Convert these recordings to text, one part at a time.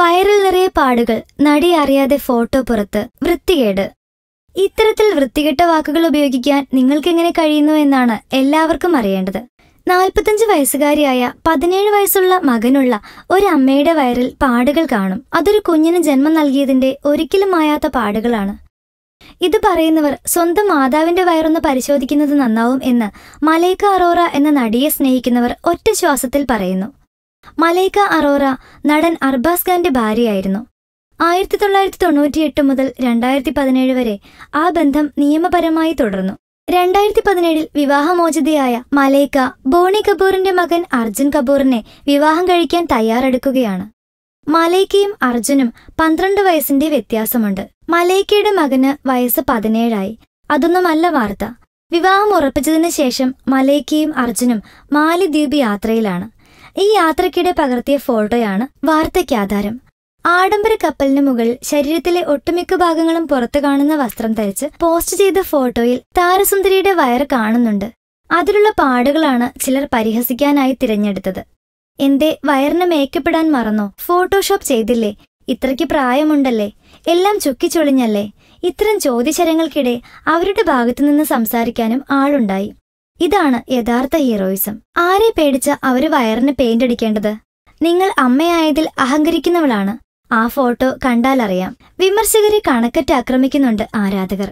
വയറിൽ നിറയെ പാടുകൾ നടി അറിയാതെ ഫോട്ടോ പുറത്ത് വൃത്തികേട്. ഇത്തരത്തിൽ വൃത്തികെട്ട വാക്കുകൾ ഉപയോഗിക്കാൻ നിങ്ങൾക്കെങ്ങനെ കഴിയുന്നു എന്നാണ് എല്ലാവർക്കും അറിയേണ്ടത്. നാൽപ്പത്തഞ്ച് വയസ്സുകാരിയായ പതിനേഴ് വയസ്സുള്ള മകനുള്ള ഒരു അമ്മയുടെ വയറിൽ പാടുകൾ കാണും. അതൊരു കുഞ്ഞിന് ജന്മം നൽകിയതിന്റെ ഒരിക്കലും മായാത്ത പാടുകളാണ്. ഇത് പറയുന്നവർ സ്വന്തം മാതാവിന്റെ വയറൊന്ന് പരിശോധിക്കുന്നത് നന്നാവും എന്ന് മലൈക്ക അറോറ എന്ന നടിയെ സ്നേഹിക്കുന്നവർ ഒറ്റ ശ്വാസത്തിൽ പറയുന്നു. മലൈക്ക അറോറ നടൻ അർബാസ് ഖാന്റെ ഭാര്യയായിരുന്നു. ആയിരത്തി തൊള്ളായിരത്തി തൊണ്ണൂറ്റിയെട്ട് മുതൽ രണ്ടായിരത്തി പതിനേഴ് വരെ ആ ബന്ധം നിയമപരമായി തുടർന്നു. രണ്ടായിരത്തി പതിനേഴിൽ വിവാഹമോചിതയായ മലൈക്ക ബോണി കപൂറിന്റെ മകൻ അർജുൻ കപൂറിനെ വിവാഹം കഴിക്കാൻ തയ്യാറെടുക്കുകയാണ്. മലൈക്കയും അർജുനും പന്ത്രണ്ട് വയസ്സിന്റെ വ്യത്യാസമുണ്ട്. മലൈക്കയുടെ മകന് വയസ്സ് പതിനേഴായി. അതൊന്നുമല്ല വാർത്ത. വിവാഹം ഉറപ്പിച്ചതിന് ശേഷം മലൈക്കയും അർജുനും മാലിദ്വീപ് യാത്രയിലാണ്. ഈ യാത്രയ്ക്കിടെ പകർത്തിയ ഫോട്ടോയാണ് വാർത്തയ്ക്ക് ആധാരം. ആഡംബര കപ്പലിന് മുകളിൽ ശരീരത്തിലെ ഒട്ടുമിക്ക ഭാഗങ്ങളും പുറത്തു കാണുന്ന വസ്ത്രം ധരിച്ച് പോസ്റ്റ് ചെയ്ത ഫോട്ടോയിൽ താരസുന്ദരിയുടെ വയർ കാണുന്നുണ്ട്. അതിലുള്ള പാടുകളാണ് ചിലർ പരിഹസിക്കാനായി തിരഞ്ഞെടുത്തത്. എന്തേ വയറിന് മേക്കപ്പെടാൻ മറന്നോ? ഫോട്ടോഷോപ്പ് ചെയ്തില്ലേ? ഇത്രയ്ക്ക് പ്രായമുണ്ടല്ലേ? എല്ലാം ചുക്കിച്ചൊളിഞ്ഞല്ലേ? ഇത്തരം ചോദ്യശരങ്ങൾക്കിടെ അവരുടെ ഭാഗത്തുനിന്ന് സംസാരിക്കാനും ആളുണ്ടായി. ഇതാണ് യഥാർത്ഥ ഹീറോയിസം. ആരെ പേടിച്ച അവർ വയറിന് പെയിന്റ് അടിക്കേണ്ടത്? നിങ്ങൾ അമ്മയായതിൽ അഹങ്കരിക്കുന്നവളാണ്. ആ ഫോട്ടോ കണ്ടാലറിയാം. വിമർശകരെ കണക്കറ്റ് ആക്രമിക്കുന്നുണ്ട് ആരാധകർ.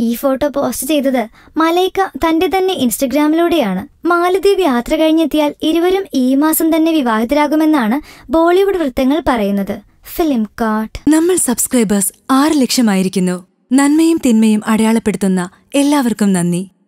ഈ ഫോട്ടോ പോസ്റ്റ് ചെയ്തത് മലൈക്ക തന്റെ തന്നെ ഇൻസ്റ്റഗ്രാമിലൂടെയാണ്. മാലദ്വീപ് യാത്ര കഴിഞ്ഞെത്തിയാൽ ഇരുവരും ഈ മാസം തന്നെ വിവാഹിതരാകുമെന്നാണ് ബോളിവുഡ് വൃത്തങ്ങൾ പറയുന്നത്. ഫിലിം കാട്ട് നമ്മൾ സബ്സ്ക്രൈബേഴ്സ് ആറ് ലക്ഷമായിരിക്കുന്നു. നന്മയും തിന്മയും അടയാളപ്പെടുത്തുന്ന എല്ലാവർക്കും നന്ദി.